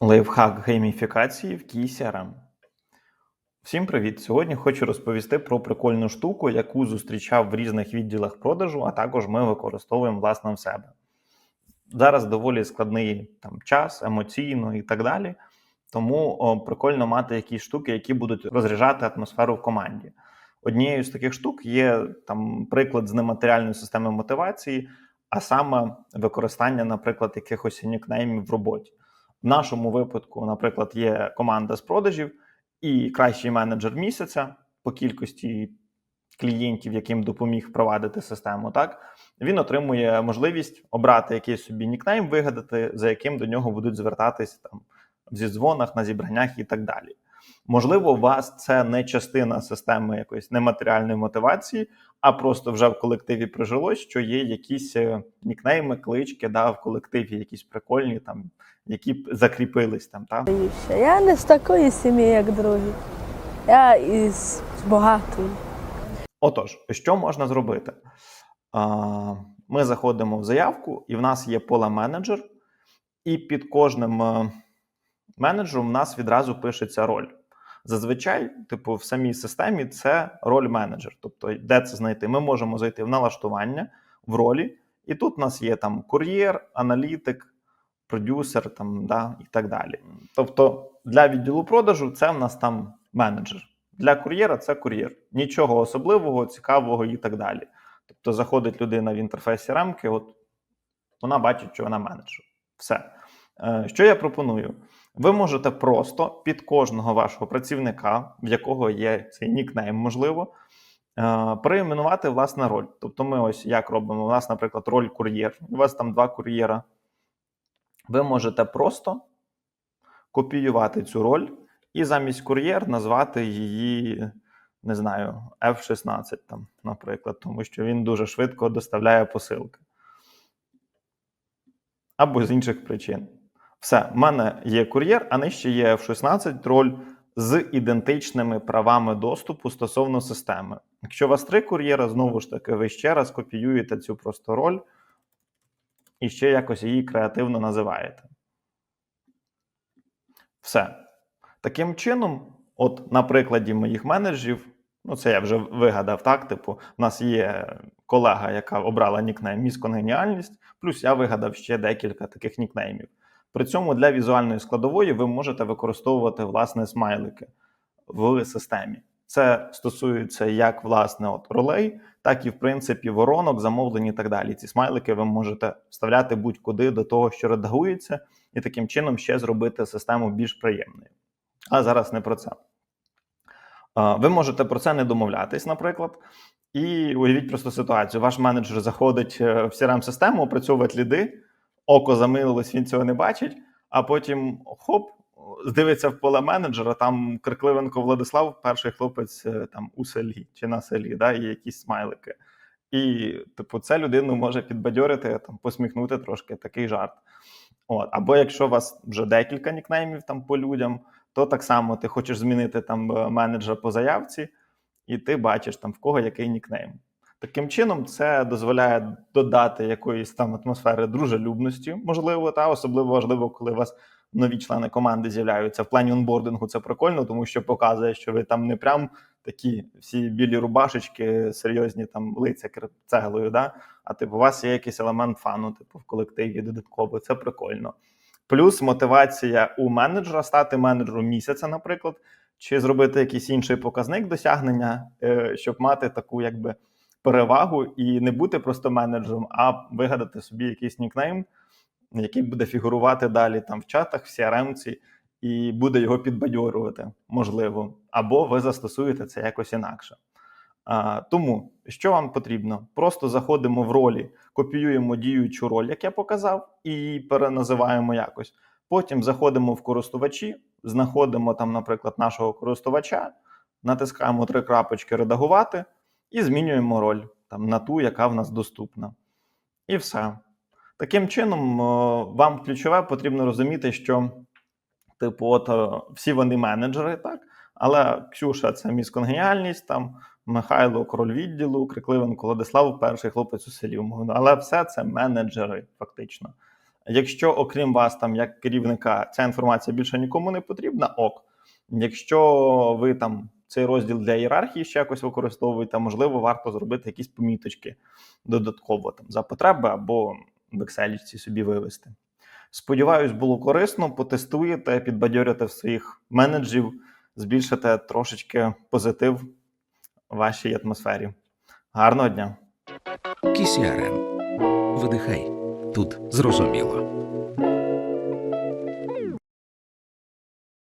Лайфхак гейміфікації в KeyCRM. Всім привіт! Сьогодні хочу розповісти про прикольну штуку, яку зустрічав в різних відділах продажу, а також ми використовуємо власне в себе. Зараз доволі складний там, час, емоційно і так далі. Тому о, прикольно мати якісь штуки, які будуть розряджати атмосферу в команді. Однією з таких штук є там приклад з нематеріальної системи мотивації, а саме використання, наприклад, якихось нікнеймів в роботі. В нашому випадку, наприклад, є команда з продажів і кращий менеджер місяця по кількості клієнтів, яким допоміг впровадити систему. Так він отримує можливість обрати якийсь собі нікнейм, вигадати, за яким до нього будуть звертатись там в зідзвонах, на зібраннях і так далі. Можливо, у вас це не частина системи якоїсь нематеріальної мотивації, а просто вже в колективі прижилось, що є якісь е, нікнейми, клички, да, в колективі якісь прикольні, там, які закріпились там. Та? Я не з такої сім'ї, як другі. Я із багатої. Отож, що можна зробити? Ми заходимо в заявку, і в нас є поле менеджер, і під кожним менеджером в нас відразу пишеться роль. Зазвичай, типу, в самій системі це роль менеджер. Тобто, де це знайти? Ми можемо зайти в налаштування в ролі, і тут у нас є там кур'єр, аналітик, продюсер, там, да, і так далі. Тобто, для відділу продажу це в нас там менеджер. Для кур'єра це кур'єр. Нічого особливого, цікавого і так далі. Тобто, заходить людина в інтерфейсі ремки, от вона бачить, що вона менеджер. Все. Е, Що я пропоную? Ви можете просто під кожного вашого працівника, в якого є цей нікнейм, можливо, е, переіменувати власне роль. Тобто, ми ось як робимо. У нас, наприклад, роль кур'єр. У вас там два кур'єра. Ви можете просто копіювати цю роль і замість кур'єр назвати її, не знаю, F-16, там, наприклад, тому що він дуже швидко доставляє посилки. Або з інших причин. Все, в мене є кур'єр, а нижче є F16 роль з ідентичними правами доступу стосовно системи. Якщо у вас три кур'єра, знову ж таки, ви ще раз копіюєте цю просто роль і ще якось її креативно називаєте. Все. Таким чином, от на прикладі моїх менеджерів, ну це я вже вигадав так. Типу, в нас є колега, яка обрала нікнейм Місконгеніальність, плюс я вигадав ще декілька таких нікнеймів. При цьому для візуальної складової ви можете використовувати власне смайлики в системі. Це стосується як власне от ролей, так і в принципі воронок, замовлень і так далі. Ці смайлики ви можете вставляти будь-куди до того, що редагується, і таким чином ще зробити систему більш приємною. А зараз не про це. Ви можете про це не домовлятись, наприклад. І уявіть просто ситуацію: ваш менеджер заходить е, в crm систему опрацьовувати ліди, око замилилось, він цього не бачить, а потім хоп, здивиться в поле менеджера, там Крикливенко Владислав, перший хлопець е, там у селі чи на селі, да, і якісь смайлики. І, типу, це людину може підбадьорити, там, посміхнути трошки такий жарт. От. Або якщо у вас вже декілька нікнеймів там по людям, то так само ти хочеш змінити там е, менеджера по заявці, і ти бачиш там в кого який нікнейм. Таким чином, це дозволяє додати якоїсь там атмосфери дружелюбності, можливо, та особливо важливо, коли у вас нові члени команди з'являються в плані онбордингу. Це прикольно, тому що показує, що ви там не прям такі всі білі рубашечки, серйозні там лиця цеглою, да? а типу, у вас є якийсь елемент фану, типу в колективі додатково. Це прикольно. Плюс мотивація у менеджера стати менеджером місяця, наприклад, чи зробити якийсь інший показник досягнення, е, щоб мати таку якби перевагу і не бути просто менеджером, а вигадати собі якийсь нікнейм, який буде фігурувати далі там в чатах, в CRM-ці, і буде його підбадьорювати, можливо, або ви застосуєте це якось інакше. А, Тому що вам потрібно? Просто заходимо в ролі, копіюємо діючу роль, як я показав, і переназиваємо якось. Потім заходимо в користувачі, знаходимо там, наприклад, нашого користувача, натискаємо три крапочки редагувати і змінюємо роль там, на ту, яка в нас доступна. І все. Таким чином, вам ключове потрібно розуміти, що, типу, от всі вони менеджери, так? Але Ксюша це місконгеніальність, там Михайло король відділу, Крикливенко Владислав, перший хлопець у селі. умовно. Але все це менеджери, фактично. Якщо, окрім вас, там як керівника, ця інформація більше нікому не потрібна, ок. Якщо ви там цей розділ для ієрархії ще якось використовуєте, можливо, варто зробити якісь поміточки додатково там за потреби або в Excel собі вивести. Сподіваюсь, було корисно. Потестуєте, підбадьорите в своїх менеджерів, збільшите трошечки позитив в вашій атмосфері. Гарного дня! KCRM. Видихай. Тут зрозуміло.